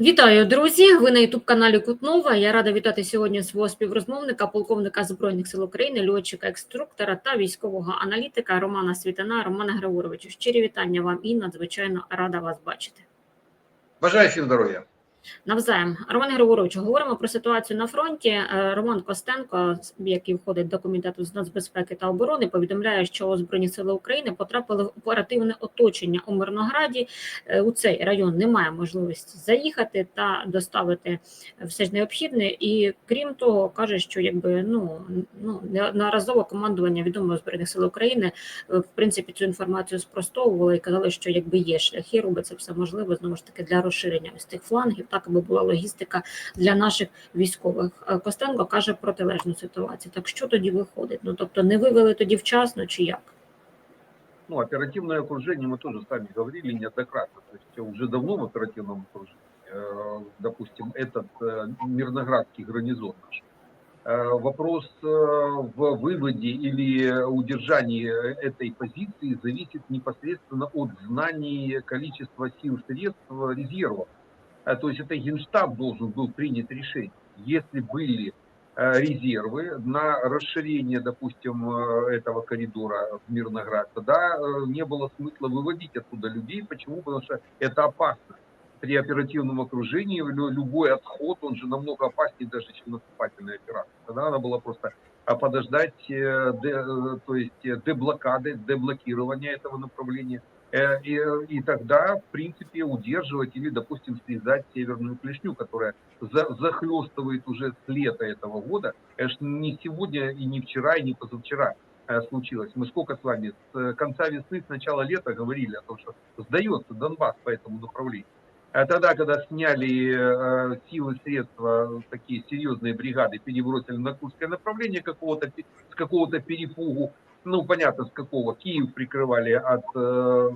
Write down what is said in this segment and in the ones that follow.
Вітаю, друзі! Ви на ютуб каналі Кутнова. Я рада вітати сьогодні свого співрозмовника, полковника Збройних сил України, льотчика, екструктора та військового аналітика Романа Світана, Романа Григоровичу. Щирі вітання вам і надзвичайно рада вас бачити. Бажаю всім здоров'я. Навзаєм, Роман Григорович, говоримо про ситуацію на фронті. Е, Роман Костенко, який входить до комітету з нацбезпеки та оборони, повідомляє, що Збройні сили України потрапили в оперативне оточення у Мирнограді. Е, У цей район немає можливості заїхати та доставити все ж необхідне. І крім того, каже, що якби ну ну неодноразово командування відомого збройних сил України е, в принципі цю інформацію спростовували і казали, що якби є шляхи, робиться все можливе знову ж таки для розширення ось тих флангів так аби була логістика для наших військових. Е, Костенко каже протилежну ситуацію. Так що тоді виходить? Ну тобто не вивели тоді вчасно чи як? Ну, оперативное окружение мы тоже сами говорили неоднократно. То есть уже давно в оперативном окружении. Э, Допустим, этот э, Мирноградский гарнизон наш. Э, Вопрос э, в выводе или удержании этой позиции зависит непосредственно от знаний количества сил, средств, резервов. Э, То есть это Генштаб должен был принять решение. Если были э, резервы на расширение, допустим, э, этого коридора в Мирноград, тогда э, не было смысла выводить оттуда людей. Почему? Потому что это опасно. При оперативном окружении лю- любой отход, он же намного опаснее даже, чем наступательная операция. Тогда надо было просто а, подождать, э, то есть деблокады, деблокирования этого направления. Э, И, и тогда, в принципе, удерживать или, допустим, связать северную клешню, которая за- захлестывает уже с лета этого года. Конечно, не сегодня и не вчера, и не позавчера э, случилось. Мы сколько с вами с э, конца весны, с начала лета говорили о том, что сдается Донбасс по этому направлению. А тогда, когда сняли э, силы, средства, такие серьезные бригады, перебросили на Курское направление какого-то, с какого-то перепугу, ну, понятно, с какого, Киев прикрывали от э,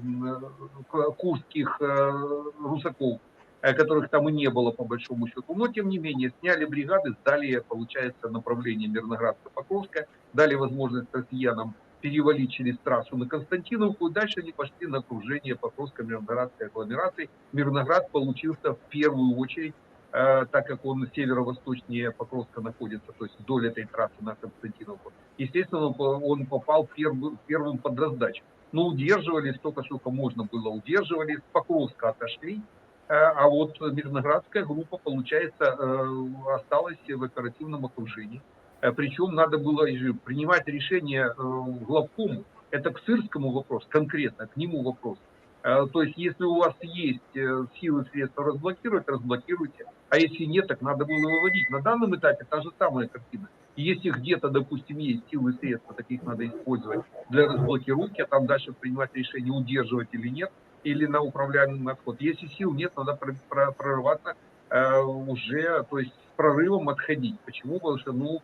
к- курских э, русаков, э, которых там и не было по большому счету. Но, тем не менее, сняли бригады, сдали, получается, направление Мирноградска-Покровская, дали возможность россиянам перевалить через трассу на Константиновку, и дальше они пошли на окружение Покровско-Мирноградской агломерации. Мирноград получился в первую очередь, э, так как он северо-восточнее Покровска находится, то есть вдоль этой трассы на Константиновку. Естественно, он по- он попал первым, первым под раздачу. Но удерживали столько, сколько можно было, удерживали, с Покровска отошли, Э, а вот Мирноградская группа, получается, э, осталась в оперативном окружении. Э, Причем надо было принимать решение э, главкому. Это к Сырскому вопрос, конкретно, к нему вопрос. Э, То есть, если у вас есть э, силы, средства разблокировать, разблокируйте. А если нет, так надо было выводить. На данном этапе та же самая картина. И Если где-то, допустим, есть силы, средства, так их надо использовать для разблокировки, а там дальше принимать решение, удерживать или нет, или на управляемый отход. Если сил нет, надо пр- пр- прорываться э, уже, то есть с прорывом отходить. Почему? Потому что, ну,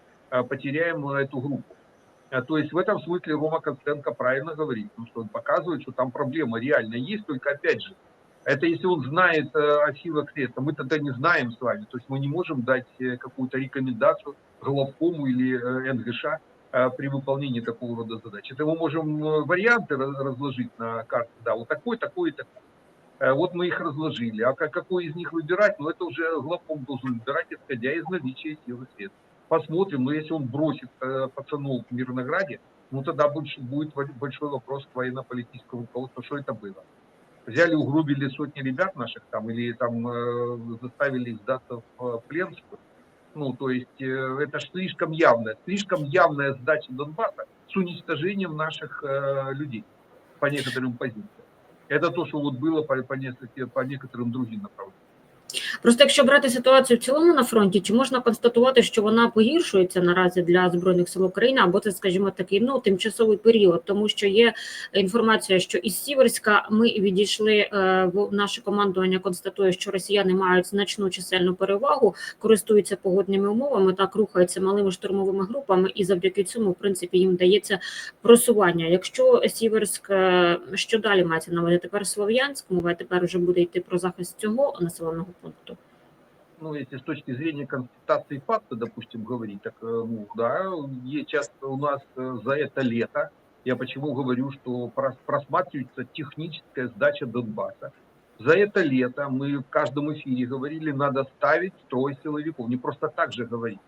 потеряем эту группу. Э, То есть в этом смысле Рома Констенко правильно говорит, потому что он показывает, что там проблема реально есть, только опять же, это если он знает э, о силах средств, мы тогда не знаем с вами, то есть мы не можем дать э, какую-то рекомендацию главкому или э, НГШ э, при выполнении такого рода задач. Это мы можем э, варианты раз- разложить на карте, да, вот такой, такой и такой. Э, Вот мы их разложили, а как- какой из них выбирать, ну это уже главком должен выбирать, исходя из наличия сил и средств. Посмотрим, но если он бросит э, пацанов в Мирнограде, ну тогда будет большой вопрос к военно-политическому руководству, что это было. Взяли, угробили сотни ребят наших там, или там э, заставили их сдаться в э, плен? Ну, то есть э, это слишком явно, слишком явная сдача Донбасса с уничтожением наших э, людей по некоторым позициям. Это то, что вот было по, по, нескольким, по некоторым другим направлениям. Просто якщо брати ситуацію в цілому на фронті, чи можна констатувати, що вона погіршується наразі для збройних сил України, або це, скажімо, такий ну тимчасовий період, тому що є інформація, що із Сіверська ми відійшли е, в наше командування. Констатує, що росіяни мають значну чисельну перевагу, користуються погодними умовами, так рухаються малими штурмовими групами, і завдяки цьому, в принципі, їм дається просування. Якщо Сіверськ, е, що далі мається на увазі? Тепер Слов'янськ, мова тепер вже буде йти про захист цього населеного пункту. Ну, если с точки зрения констатации факта, допустим, говорить, так, э, ну, да, часто у нас э, за это лето, я почему говорю, что прос- просматривается техническая сдача Донбасса. За это лето мы в каждом эфире говорили, надо ставить строй силовиков. Не просто так же говорить.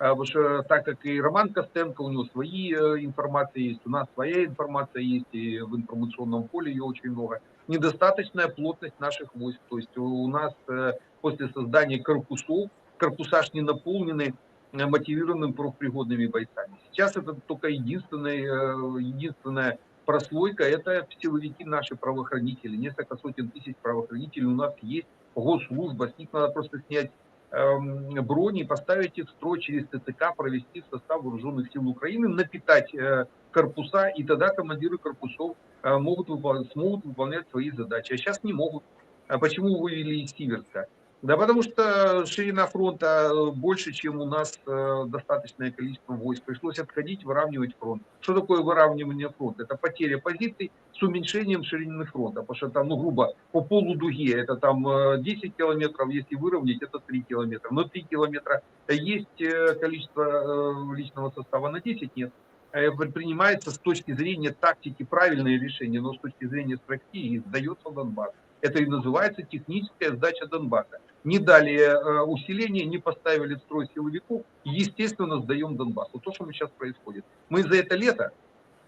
А, Потому что так как и Роман Костенко, у него свои э, информации есть, у нас своя информация есть, и в информационном поле ее очень много. Недостаточная плотность наших войск. То есть у нас э, после создания корпусов, корпуса ж не наполнены э, мотивированными профпригодными бойцами. Сейчас это только единственная, э, единственная прослойка, это силовики наши правоохранители. Несколько сотен тысяч правоохранителей у нас есть, госслужба, с них надо просто снять брони, поставить их строй через ТЦК, провести в состав вооруженных сил Украины, напитать э, корпуса, и тогда командиры корпусов э, могут смогут выполнять свои задачи. А сейчас не могут. А почему вывели из Сиверска? Да потому что ширина фронта э, больше, чем у нас э, достаточное количество войск. Пришлось отходить, выравнивать фронт. Что такое выравнивание фронта? Это потеря позиций с уменьшением ширины фронта. Потому что там, ну, грубо, по полудуге это там э, 10 километров, если выровнять, это 3 километра. Но 3 километра есть э, количество э, личного состава, на 10 нет. Э, Принимается с точки зрения тактики правильное решение, но с точки зрения стратегии сдается Донбасс. Это и называется техническая сдача Донбасса. Не дали э, усиления, не поставили в строй силовиков, естественно, сдаем Донбасс. Вот то, что мы сейчас происходит. Мы за это лето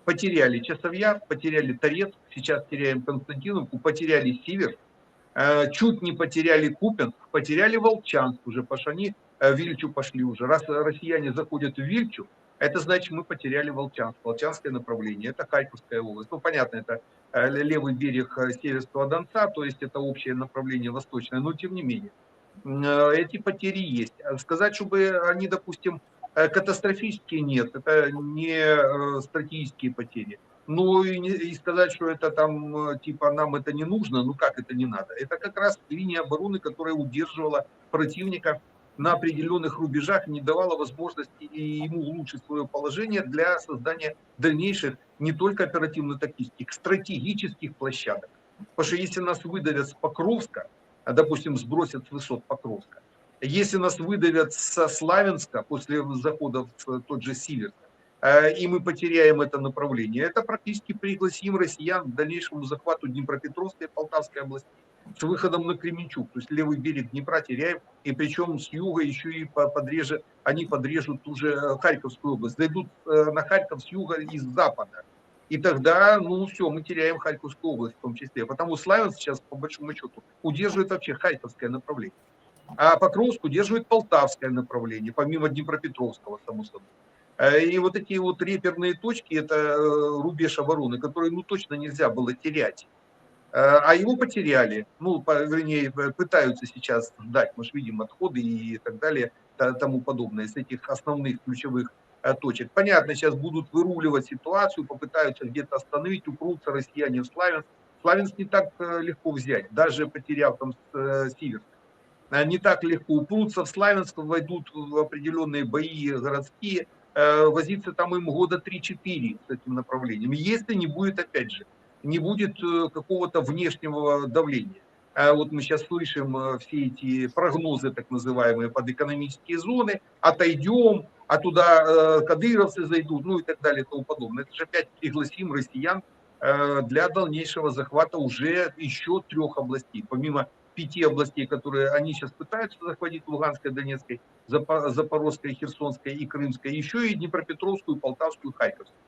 потеряли Часовьяр, потеряли Торец, сейчас теряем Константиновку, потеряли Север, э, чуть не потеряли Купинск, потеряли Волчанск уже, потому что они э, Вильчу пошли уже. Раз россияне заходят в Вильчу, это значит, мы потеряли Волчанск, Волчанское направление, это Харьковская область. Ну, понятно, это э, левый берег э, Северского Донца, то есть это общее направление восточное, но тем не менее. Э, Эти потери есть. А Сказать, чтобы они, допустим, катастрофические, нет, это не стратегические потери. Ну и, не- и сказать, что это там, типа, нам это не нужно, ну как это не надо? Это как раз линия обороны, которая удерживала противника на определенных рубежах, не давала возможности ему улучшить свое положение для создания дальнейших не только оперативно-тактических, стратегических площадок. Потому что если нас выдавят с Покровска, а, допустим, сбросят с высот Покровска, если нас выдавят со Славянска после захода в тот же Сиверс, э, и мы потеряем это направление, это практически пригласим россиян к дальнейшему захвату Днепропетровской и Полтавской области с выходом на Кременчуг. То есть левый берег Днепра теряем, и причем с юга еще и по- подреже, они подрежут уже э, Харьковскую область, зайдут э, на Харьков с юга и с запада. И тогда, ну все, мы теряем Харьковскую область в том числе. Потому Славянск сейчас, по большому счету, удерживает вообще Харьковское направление. А Покровск удерживает Полтавское направление, помимо Днепропетровского, само собой. Э, И вот эти вот реперные точки, это рубеж обороны, который ну точно нельзя было терять. Э, А его потеряли, ну, по- вернее, п- пытаются сейчас сдать, мы же видим отходы и так далее, тому подобное, с этих основных ключевых э, точек. Понятно, сейчас будут выруливать ситуацию, попытаются где-то остановить, упрутся россияне в Славянск. Славянск не так э, легко взять, даже потеряв там э, Сиверск. Э, Не так легко упрутся в Славянск, войдут в определенные бои городские, э, возиться там им года 3-4 с этим направлением. Если не будет, опять же, не будет э, какого-то внешнего давления. А Вот мы сейчас слышим э, все эти прогнозы, так называемые, под экономические зоны, отойдем, а туда э, кадыровцы зайдут, ну и так далее и тому подобное. Это же опять пригласим россиян для дальнейшего захвата уже еще трех областей, помимо пяти областей, которые они сейчас пытаются захватить, Луганской, Донецкой, Запо- Запорожской, Херсонской и Крымской, еще и Днепропетровскую, Полтавскую, Харьковскую.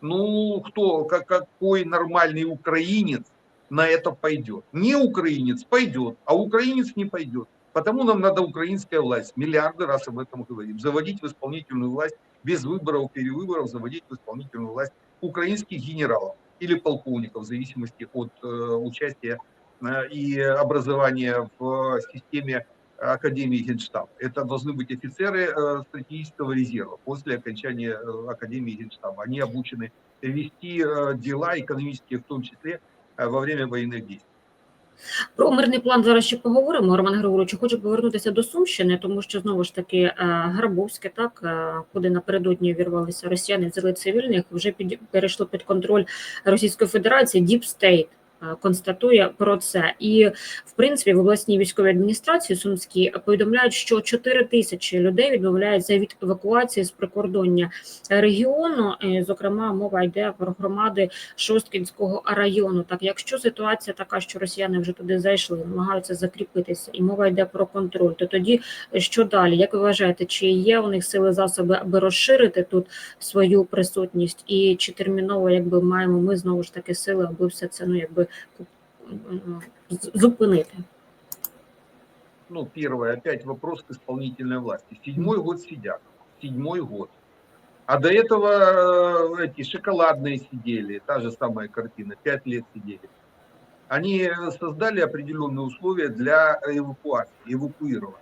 Ну, кто, как, какой нормальный украинец на это пойдет? Не украинец пойдет, а украинец не пойдет. Потому нам надо украинская власть. Миллиарды раз об этом говорим. Заводить в исполнительную власть без выборов, перевыборов, заводить в исполнительную власть украинских генералов или полковников, в зависимости от э, участия э, и образования в системе Академии Генштаба. Это должны быть офицеры э, стратегического резерва после окончания э, Академии Генштаба. Они обучены вести э, дела економические, в том числе э, во время военных действий. Про мирний план зараз ще поговоримо. Роман Григорович, хочу повернутися до Сумщини, тому що знову ж таки е, Грабовське, так е, куди напередодні вірвалися росіяни, взяли цивільних, вже під перейшло під контроль Російської Федерації Deep State. е, констатує про це. І в принципі в обласній військовій адміністрації Сумській повідомляють, що 4 тисячі людей відмовляються від евакуації з прикордоння регіону. Зокрема, мова йде про громади Шосткінського району. Так, якщо ситуація така, що росіяни вже туди зайшли, намагаються закріпитися, і мова йде про контроль, то тоді що далі? Як ви вважаєте, чи є у них сили засоби, аби розширити тут свою присутність, і чи терміново якби маємо ми знову ж таки сили, аби все це ну якби зупинити? Ну, первое, опять вопрос к исполнительной власти. Седьмой год сидят, седьмой год. А до этого э, эти шоколадные сидели, та же самая картина, пять лет сидели. Они создали определенные условия для эвакуации, эвакуирования.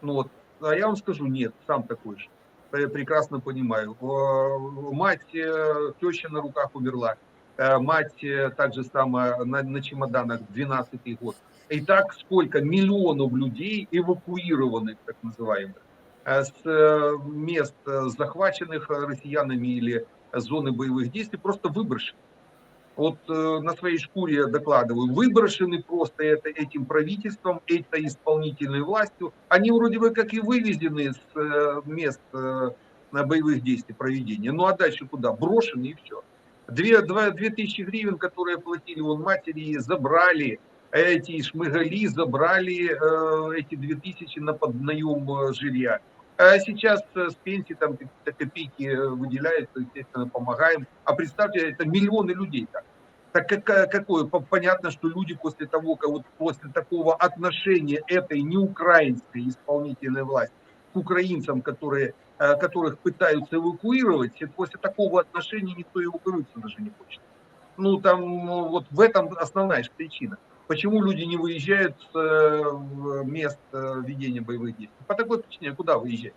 Ну вот, а я вам скажу, нет, сам такой же. Я прекрасно понимаю. Э, Мать, э, теща на руках умерла. Э, Мать э, так же на, на чемоданах 12 год. И так сколько миллионов людей эвакуированных, так называемых, э, с мест захваченных россиянами или зоны боевых действий, просто выброшены. Вот на своей шкуре докладываю, выброшены просто это, этим правительством, этой исполнительной властью. Они вроде бы как и вывезены с мест боевых действий проведения. Ну а дальше куда? Брошены и все. Две, два, две тысячи гривен, которые платили вон матери, забрали эти шмыгали, забрали э, эти две тысячи на поднаем э, жилья. А сейчас э, с пенсии там копейки э, выделяют, то, естественно, помогаем. А представьте, это миллионы людей так. Так какая, какое? По- Понятно, что люди после того, как вот после такого отношения этой неукраинской исполнительной власти к украинцам, которые, которых пытаются эвакуировать, после такого отношения никто эвакуироваться даже не хочет. Ну, там, ну, вот в этом основная причина. Почему люди не выезжают с э, мест э, ведения боевых действий? По такой причине, куда выезжать?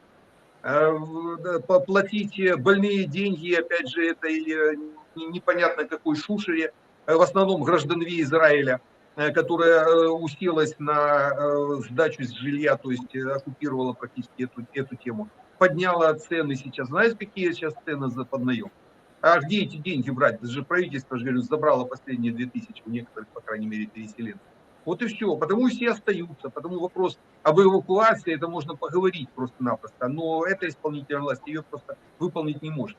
Э, э, больные деньги, опять же, э, не- непонятно какой шушере, э, в основном гражданве Израиля, э, которая э, уселась на э, сдачу жилья, то есть э, оккупировала практически эту, эту тему. Подняла цены сейчас. Знаете, какие сейчас цены за поднаем? А где эти деньги брать? Это же правительство, же говорю, забрало последние 2000 у некоторых, по крайней мере, переселенцев. Вот и все. Потому все остаются. Потому вопрос об эвакуации, это можно поговорить просто-напросто. Но эта исполнительная власть ее просто выполнить не может.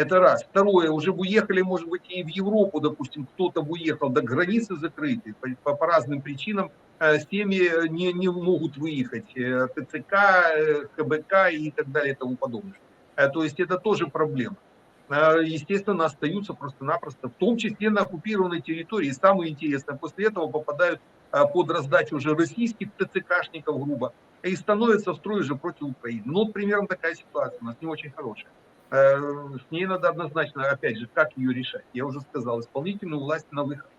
Это раз. Второе, уже уехали, может быть, и в Европу, допустим, кто-то уехал, да границы закрыты по, по- по разным причинам, э, семьи не, не могут выехать, э, ТЦК, э, КБК и так далее и тому подобное. Э, То есть это тоже проблема. Э, Естественно, остаются просто-напросто, в том числе на оккупированной территории. И самое интересное, после этого попадают э, под раздачу уже российских ТЦКшников, грубо, и становятся в строй уже против Украины. Ну, вот примерно такая ситуация у нас не очень хорошая. Э, С ней надо однозначно, опять же, как ее решать. Я уже сказал, исполнительную власть на выход.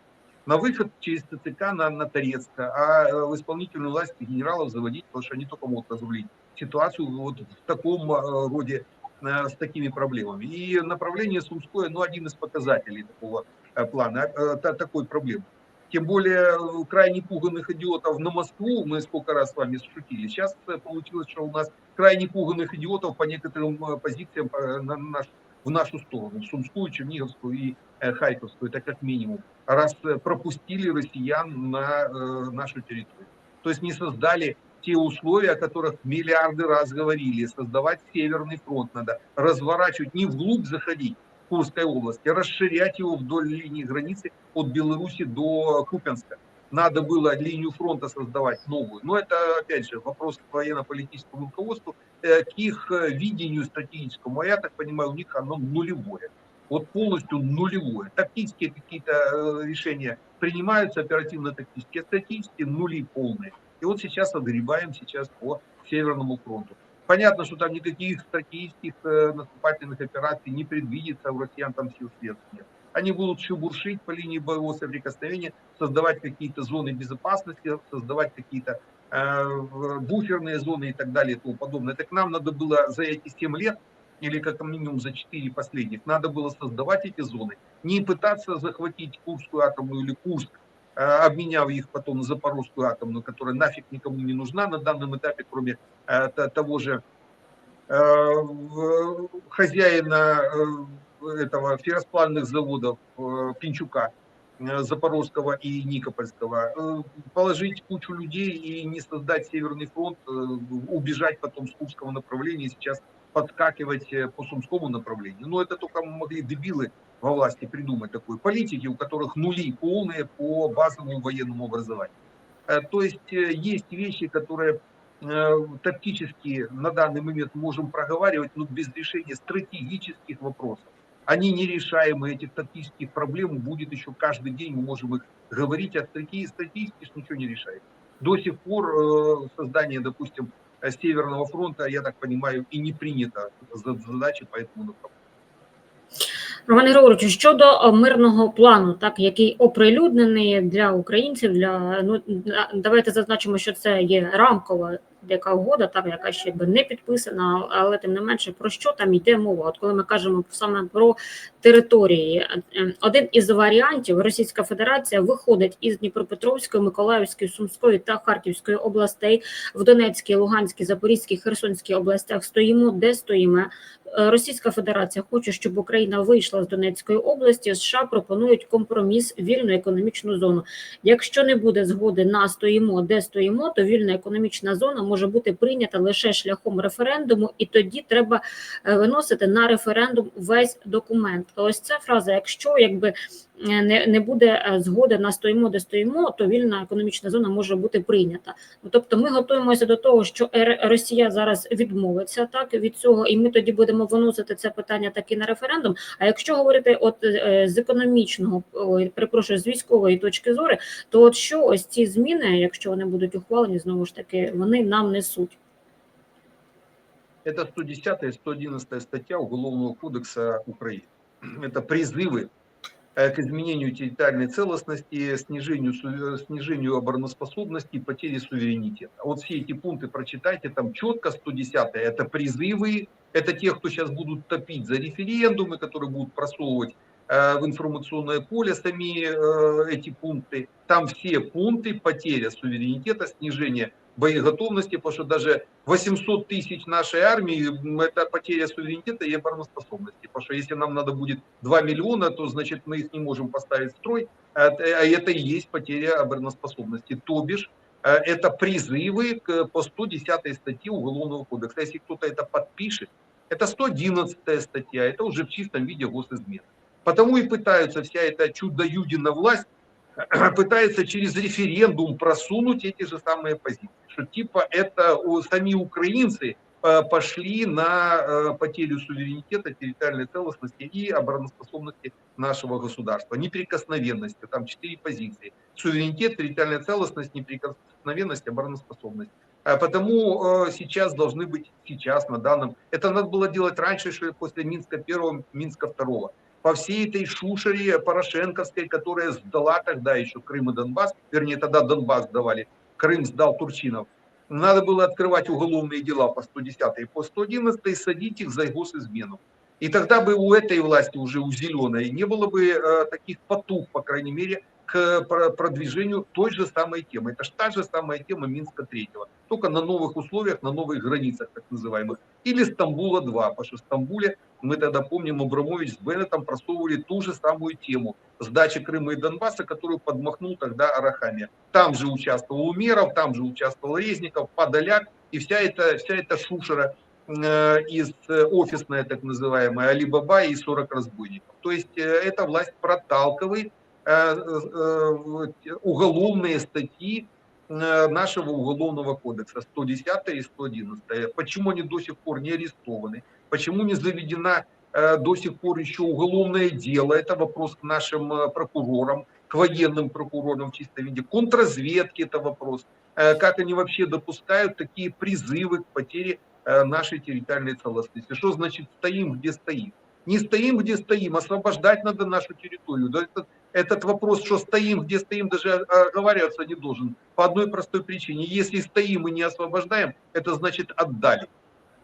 На выход через ТЦК на, на Торецка, а э, в исполнительную власть генералов заводить, потому что они только могут разрулить ситуацию вот в таком э, роде, э, с такими проблемами. И направление Сумское, ну, один из показателей такого плана, та- такой проблемы. Тем более э, крайне пуганных идиотов на Москву, мы сколько раз с вами шутили, сейчас э, получилось, что у нас крайне пуганных идиотов по некоторым э, позициям на наш, в нашу сторону, в Сумскую, Черниговскую и Харьковскую, это как минимум, раз пропустили россиян на нашу территорию. То есть не создали те условия, о которых миллиарды раз говорили, создавать Северный фронт надо, разворачивать, не вглубь заходить Курской области, расширять его вдоль линии границы от Беларуси до Купянска. Надо было линию фронта создавать новую. Но это, опять же, вопрос к военно-политическому руководству, э, к их э, видению стратегическому. А я так понимаю, у них оно нулевое. Вот полностью нулевое. Тактические какие-то э, решения принимаются, оперативно-тактические, а стратегические нули полные. И вот сейчас отгребаем сейчас по Северному фронту. Понятно, что там никаких стратегических э, наступательных операций не предвидится, у россиян там сил средств нет. Они будут шебуршить по линии боевого соприкосновения, создавать какие-то зоны безопасности, создавать какие-то э, буферные зоны и так далее и тому подобное. Так нам надо было за эти 7 лет, или как минимум за 4 последних, надо было создавать эти зоны. Не пытаться захватить Курскую атомную или Курск, обменяв их потом на Запорожскую атомную, которая нафиг никому не нужна на данном этапе, кроме э, того же э, хозяина э, этого ферросплавных заводов э, Пинчука. э, Запорожского и Никопольского, э, положить кучу людей и не создать Северный фронт, э, убежать потом с Курского направления, сейчас подскакивать э, по Сумскому направлению. Но это только могли дебилы во власти придумать такой. Политики, у которых нули полные по базовому военному образованию. Э, То есть э, есть вещи, которые э, тактически на данный момент можем проговаривать, но без решения стратегических вопросов. Они нерешаемы, этих тактических проблем будет еще каждый день, мы можем их говорить, а стратегии, стратегически ничего не решает. До сих пор создание, допустим, Северного фронта, я так понимаю, и не принято за задачи по этому направлению. Роман Григоровичу, щодо е, мирного плану, так який оприлюднений для українців, для ну давайте зазначимо, що це є рамкова яка угода, так яка ще би не підписана, але тим не менше про що там йде мова? От коли ми кажемо саме про території, Е, один із варіантів Російська Федерація виходить із Дніпропетровської, Миколаївської, Сумської та Харківської областей в Донецькій, Луганській, Запорізькій, Херсонській областях. Стоїмо, де стоїмо. Е, Російська Федерація хоче, щоб Україна вийшла з Донецької області. США пропонують компроміс вільну економічну зону. Якщо не буде згоди на стоїмо, де стоїмо, то вільна економічна зона може бути прийнята лише шляхом референдуму, і тоді треба е, виносити на референдум весь документ. Ось ця фраза: якщо якби не, не буде е, згоди на стоїмо, де стоїмо, то вільна економічна зона може бути прийнята. Ну, тобто, ми готуємося до того, що Р- Росія зараз відмовиться так від цього, і ми тоді будемо виносити це питання таки на референдум. А якщо говорити от е, з економічного, ой, перепрошую, з військової точки зору, то от що ось ці зміни, якщо вони будуть ухвалені, знову ж таки, вони нам несуть. Это 110 и 111 статья Уголовного кодекса Украины. Это призывы э, к изменению территориальной целостности, снижению, снижению обороноспособности и потере суверенитета. Вот все эти пункты прочитайте, там четко 110 это призывы, это те, кто сейчас будут топить за референдумы, которые будут просовывать э, в информационное поле сами э, эти пункты. Там все пункты потеря суверенитета, снижение боеготовности, потому что даже 800 тысяч нашей армии это потеря суверенитета и обороноспособности. Потому что если нам надо будет 2 миллиона, то значит мы их не можем поставить в строй, а это а это и есть потеря обороноспособности. То бишь э, это призывы к, по 110 статье Уголовного кодекса. Если кто-то это подпишет, это 111 статья, это уже в чистом виде госизмена. Потому и пытаются вся эта чудо-юдина власть пытается через референдум просунуть эти же самые позиции. Что типа это сами украинцы э, пошли на э, потерю суверенитета, территориальной целостности и обороноспособности нашего государства. Неприкосновенности, там четыре позиции. Суверенитет, территориальная целостность, неприкосновенность, обороноспособность. А Потому э, сейчас должны быть, сейчас, на данном... Это надо было делать раньше, что после Минска первого, Минска второго по всей этой шушере порошенковской, которая сдала тогда еще Крым и Донбасс, вернее, тогда Донбасс сдавали, Крым сдал Турчинов, надо было открывать уголовные дела по 110 и по 111 и садить их за госизмену. И тогда бы у этой власти, уже у зеленой, не было бы э, таких потух, по крайней мере, к про- продвижению той же самой темы. Это же та же самая тема Минска третьего, только на новых условиях, на новых границах, так называемых. Или Стамбула-2, потому что в Стамбуле мы тогда помним, Абрамович с Беннетом просовывали ту же самую тему сдачи Крыма и Донбасса, которую подмахнул тогда Арахамия. Там же участвовал Умеров, там же участвовал Резников, Подоляк и вся эта, вся эта шушера э, из э, офисная так называемая Алибаба и 40 разбойников. То есть э, эта власть проталкивает уголовные статьи э, нашего уголовного кодекса 110 и 111. Почему они до сих пор не арестованы? Почему не заведена э, до сих пор еще уголовное дело? Это вопрос к нашим э, прокурорам, к военным прокурорам в чистом виде, контрразведке это вопрос. Э, Как они вообще допускают такие призывы к потере э, нашей территориальной целостности? Что значит стоим, где стоим? Не стоим, где стоим, освобождать надо нашу территорию. Этот, этот вопрос, что стоим, где стоим, даже оговариваться не должен. По одной простой причине. Если стоим и не освобождаем, это значит отдали.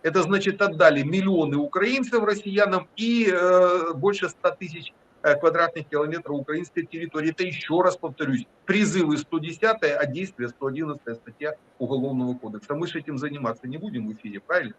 Это значит отдали миллионы украинцев россиянам и э, больше 100 тысяч э, квадратных километров украинской территории. Это еще раз повторюсь, призывы 110, а действия 111 статья Уголовного кодекса. Мы же этим заниматься не будем в эфире, правильно?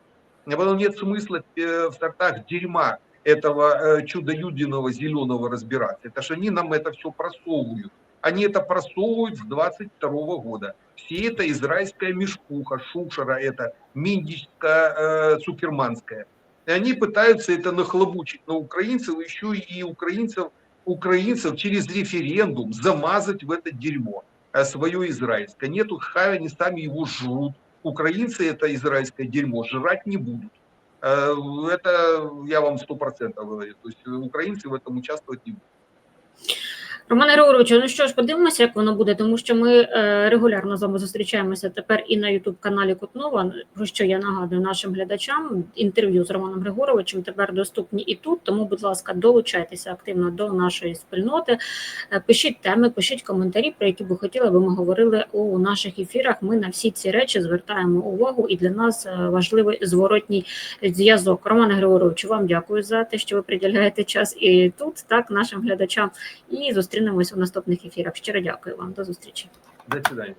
Нет смысла э, в сортах дерьма этого э, чудо-юдиного зеленого разбираться. Это же они нам это все просовывают. Они это просовывают с 22 года. Все это израильская мешкуха, шушера это, миндичская, э, цукерманская. И они пытаются это нахлобучить на украинцев, еще и украинцев, украинцев через референдум замазать в это дерьмо э, свое израильское. Нету, хай они сами его жрут. Украинцы это израильское дерьмо жрать не будут. Э, Это я вам сто процентов говорю. То есть украинцы в этом участвовать не будут. Романе Григоровичу, ну що ж, подивимося, як воно буде, тому що ми е, регулярно з вами зустрічаємося тепер і на Ютуб каналі Кутнова. Про що я нагадую нашим глядачам. Інтерв'ю з Романом Григоровичем тепер доступні і тут. Тому, будь ласка, долучайтеся активно до нашої спільноти. Е, Пишіть теми, пишіть коментарі, про які би хотіли, аби ми говорили у наших ефірах. Ми на всі ці речі звертаємо увагу, і для нас е, важливий зворотній зв'язок. Романе Григоровичу, вам дякую за те, що ви приділяєте час і тут, так нашим глядачам. І зустрінемось у наступних ефірах. Щиро дякую вам. До зустрічі. До свидания.